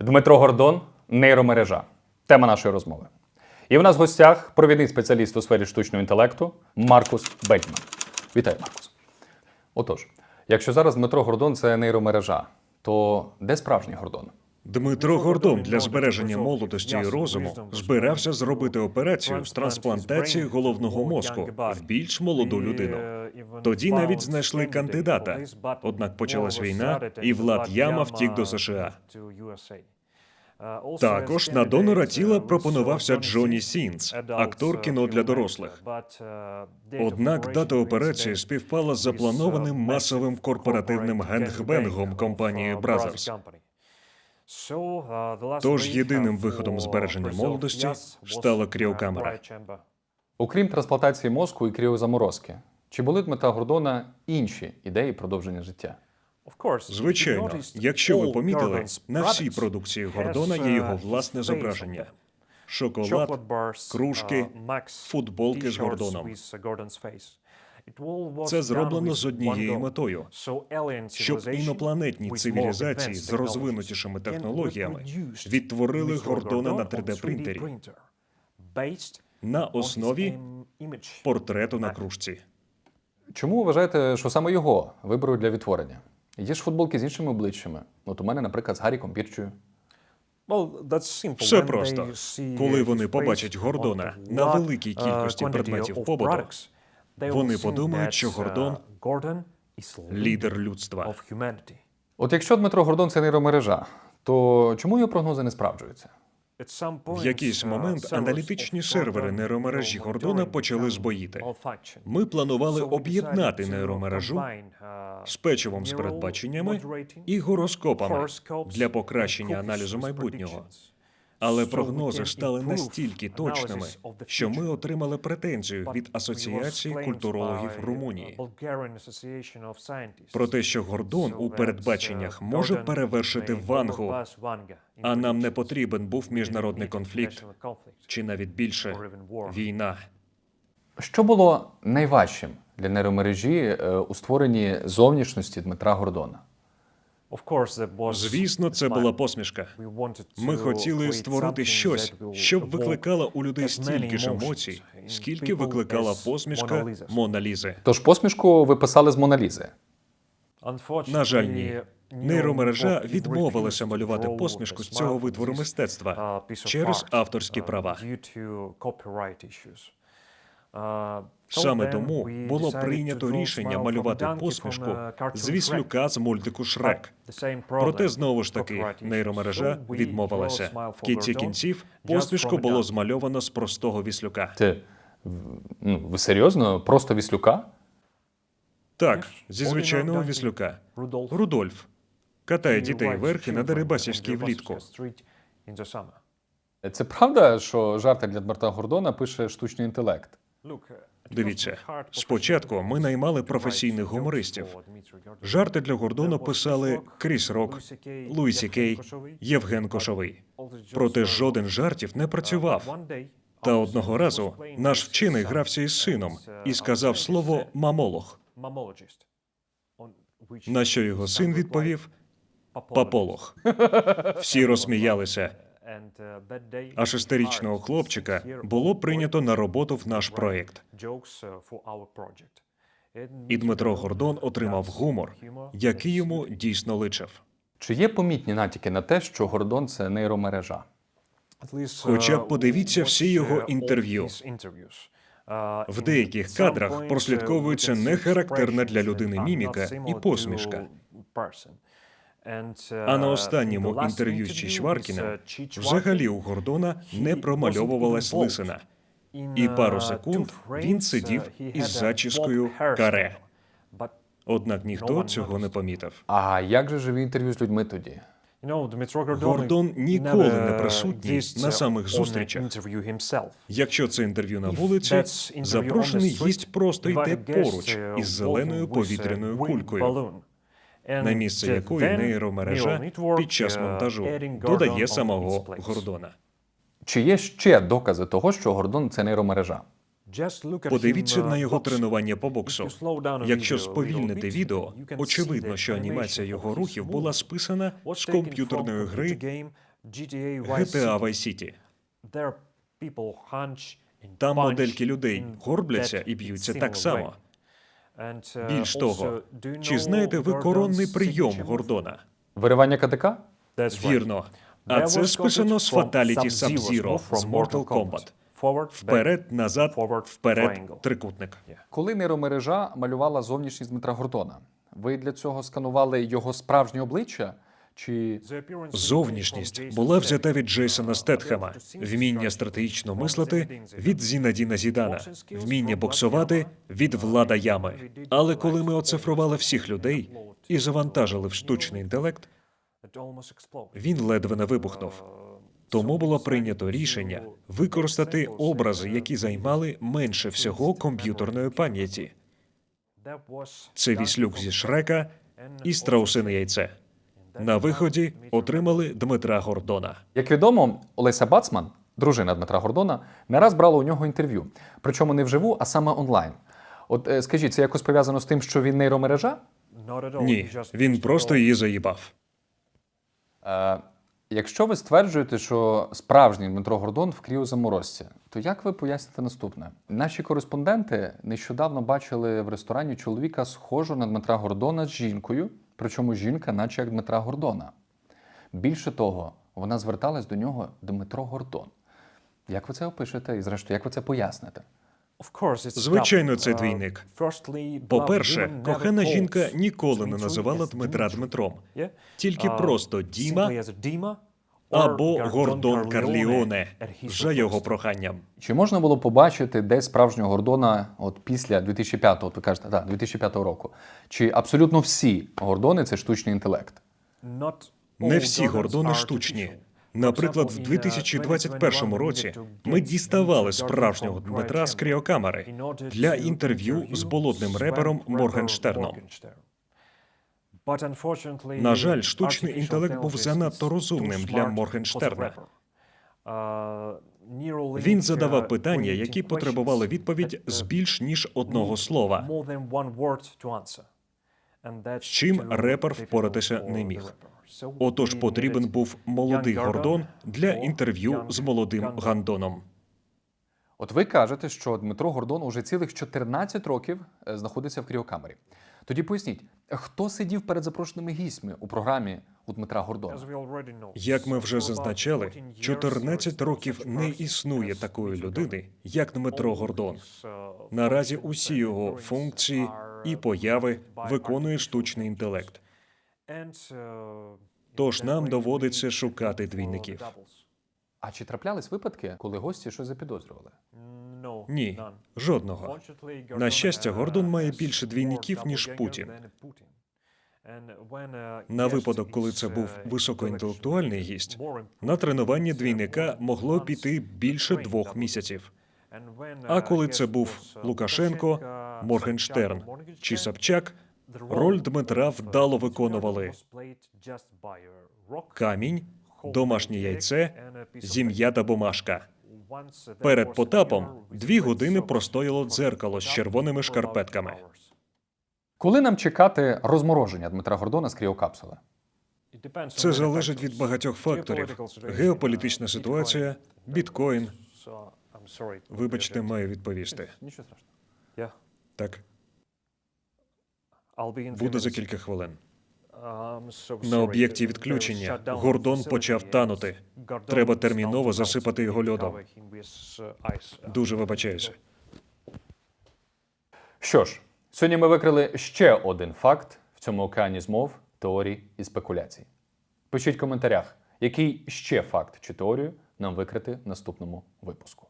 Дмитро Гордон, нейромережа. Тема нашої розмови. І в нас в гостях провідний спеціаліст у сфері штучного інтелекту Маркус Бельтман. Вітаю, Маркус. Отож, якщо зараз Дмитро Гордон це нейромережа, то де справжній Гордон? Дмитро Гордон для збереження молодості і розуму збирався зробити операцію з трансплантації головного мозку в більш молоду людину. Тоді навіть знайшли кандидата. Однак почалась війна, і Влад Яма втік до США. Також на донора тіла пропонувався Джоні Сінс, актор кіно для дорослих. Однак дата операції співпала з запланованим масовим корпоративним генгбенгом компанії Бразерс. Тож єдиним виходом збереження молодості стала кріокамера. Окрім трансплантації мозку і кріозаморозки, чи були Дмитра Гордона інші ідеї продовження життя? Звичайно, якщо ви помітили, на всій продукції Гордона є його власне зображення: шоколад, кружки, футболки з Гордоном. Це зроблено з однією метою, щоб інопланетні цивілізації з розвинутішими технологіями відтворили Гордона на 3D-принтері на основі портрету на кружці. Чому ви вважаєте, що саме його виберуть для відтворення? Є ж футболки з іншими обличчями. От у мене, наприклад, з Гарріком Пірчою. Все просто. Коли вони побачать Гордона на великій кількості предметів побуту, вони подумають, що Гордон лідер людства. От якщо Дмитро Гордон це нейромережа, то чому його прогнози не справджуються? В якийсь момент аналітичні сервери нейромережі Гордона почали збоїти. Ми планували об'єднати нейромережу з печивом з передбаченнями і гороскопами для покращення аналізу майбутнього. Але прогнози стали настільки точними, що ми отримали претензію від Асоціації культурологів Румунії про те, що Гордон у передбаченнях може перевершити Вангу, а нам не потрібен був міжнародний конфлікт чи навіть більше війна. Що було найважчим для нейромережі е, у створенні зовнішності Дмитра Гордона? Звісно, це була посмішка. Ми хотіли створити щось, щоб викликало у людей стільки ж емоцій, скільки викликала посмішка Мона Лізи. Тож посмішку ви писали з Моналізи. На жаль, ні. Нейромережа відмовилася малювати посмішку з цього витвору мистецтва через авторські права. Саме тому було прийнято рішення малювати посмішку з віслюка з мультику Шрек. Проте знову ж таки нейромережа відмовилася. В кінці кінців посмішку було змальовано з простого віслюка. Ти ну, ви серйозно? Просто віслюка? Так, зі звичайного віслюка. Рудольф катає дітей верхи на Дерибасівській влітку. Це правда, що жарти для Дмитра Гордона пише штучний інтелект? Дивіться, спочатку ми наймали професійних гумористів. Жарти для Гордона писали Кріс Рок, Луї Сі Кей, Євген Кошовий. Проте жоден жартів не працював. Та одного разу наш вчений грався із сином і сказав слово мамолог. На що його син відповів паполог. Всі розсміялися. А шестирічного хлопчика було прийнято на роботу в наш проєкт. І Дмитро Гордон отримав гумор, який йому дійсно личив. Чи є помітні натяки на те, що Гордон це нейромережа? Хоча б подивіться всі його інтерв'ю. В деяких кадрах прослідковується нехарактерна для людини міміка і посмішка. А на останньому інтерв'ю з Чичваркіним взагалі у Гордона не промальовувалась лисина. І пару секунд він сидів із зачіскою каре. Однак ніхто цього не помітив. А як же живі інтерв'ю з людьми тоді? Гордон ніколи не присутній на самих зустрічах. Якщо це інтерв'ю на вулиці, запрошений гість просто йде поруч із зеленою повітряною кулькою, на місце якої нейромережа під час монтажу додає самого Гордона. Чи є ще докази того, що Гордон це нейромережа? Подивіться на його тренування по боксу. Якщо сповільнити відео, очевидно, що анімація його рухів була списана з комп'ютерної гри GTA GTA Vice City. Там модельки людей горбляться і б'ються так само. Більш того, чи знаєте ви коронний прийом Гордона? Виривання КДК? Вірно. А це списано з Fatality Sub-Zero з Mortal Kombat. Вперед, назад, вперед, трикутник. Коли нейромережа малювала зовнішність Дмитра Гордона, ви для цього сканували його справжнє обличчя? Чи Зовнішність була взята від Джейсона Стетхема, вміння стратегічно мислити від Зінадіна Зідана, вміння боксувати від Влада Ями. Але коли ми оцифрували всіх людей і завантажили в штучний інтелект, він ледве не вибухнув. Тому було прийнято рішення використати образи, які займали менше всього комп'ютерної пам'яті. Це віслюк зі Шрека і страусине яйце. На виході отримали Дмитра Гордона. Як відомо, Олеся Бацман, дружина Дмитра Гордона, не раз брала у нього інтерв'ю. Причому не вживу, а саме онлайн. От е, скажіть, це якось пов'язано з тим, що він нейромережа? Ні, він просто її заїбав. Е, якщо ви стверджуєте, що справжній Дмитро Гордон в кріозаморозці, то як ви поясните наступне? Наші кореспонденти нещодавно бачили в ресторані чоловіка, схожого на Дмитра Гордона з жінкою, причому жінка, наче як Дмитра Гордона. Більше того, вона зверталась до нього Дмитро Гордон. Як ви це опишете і, зрештою, як ви це поясните? Звичайно, це двійник. По-перше, кохана жінка ніколи не називала Дмитра Дмитром, тільки просто Діма або Гордон Карліоне за його проханням. Чи можна було побачити десь справжнього Гордона от після 2005, от ви кажете, так, 2005 року? Чи абсолютно всі Гордони це штучний інтелект? Не всі гордони штучні. Наприклад, в 2021 році ми діставали справжнього Дмитра з кріокамери для інтерв'ю з болотним репером Моргенштерном. На жаль, штучний інтелект був занадто розумним для Моргенштерна. Він задавав питання, які потребували відповідь з більш ніж одного слова. З чим репер впоратися не міг. Отож потрібен був молодий Гордон для інтерв'ю з молодим Гандоном. От ви кажете, що Дмитро Гордон уже цілих 14 років е, знаходиться в кріокамері. Тоді поясніть, хто сидів перед запрошеними гістьми у програмі у Дмитра Гордона? Як ми вже зазначали, 14 років не існує такої людини, як Дмитро Гордон. Наразі усі його функції і появи виконує штучний інтелект. Тож нам доводиться шукати двійників. А чи траплялись випадки, коли гості щось запідозрювали? Ні, жодного. На щастя, Гордон має більше двійників, ніж Путін. На випадок, коли це був високоінтелектуальний гість, на тренування двійника могло піти більше двох місяців. А коли це був Лукашенко, Моргенштерн чи Собчак, роль Дмитра вдало виконували камінь, домашнє яйце, зім'ята бумажка. Перед потапом дві години простояло дзеркало з червоними шкарпетками. Коли нам чекати розмороження Дмитра Гордона з кріокапсули? Це залежить від багатьох факторів: геополітична ситуація, біткоін. Вибачте, маю відповісти. Нічого страшного. Так, буде за кілька хвилин. На об'єкті відключення Гордон почав танути. Треба терміново засипати його льодом. Дуже вибачаюся. Що ж, сьогодні ми викрили ще один факт в цьому океані змов, теорій і спекуляцій. Пишіть в коментарях, який ще факт чи теорію нам викрити в наступному випуску.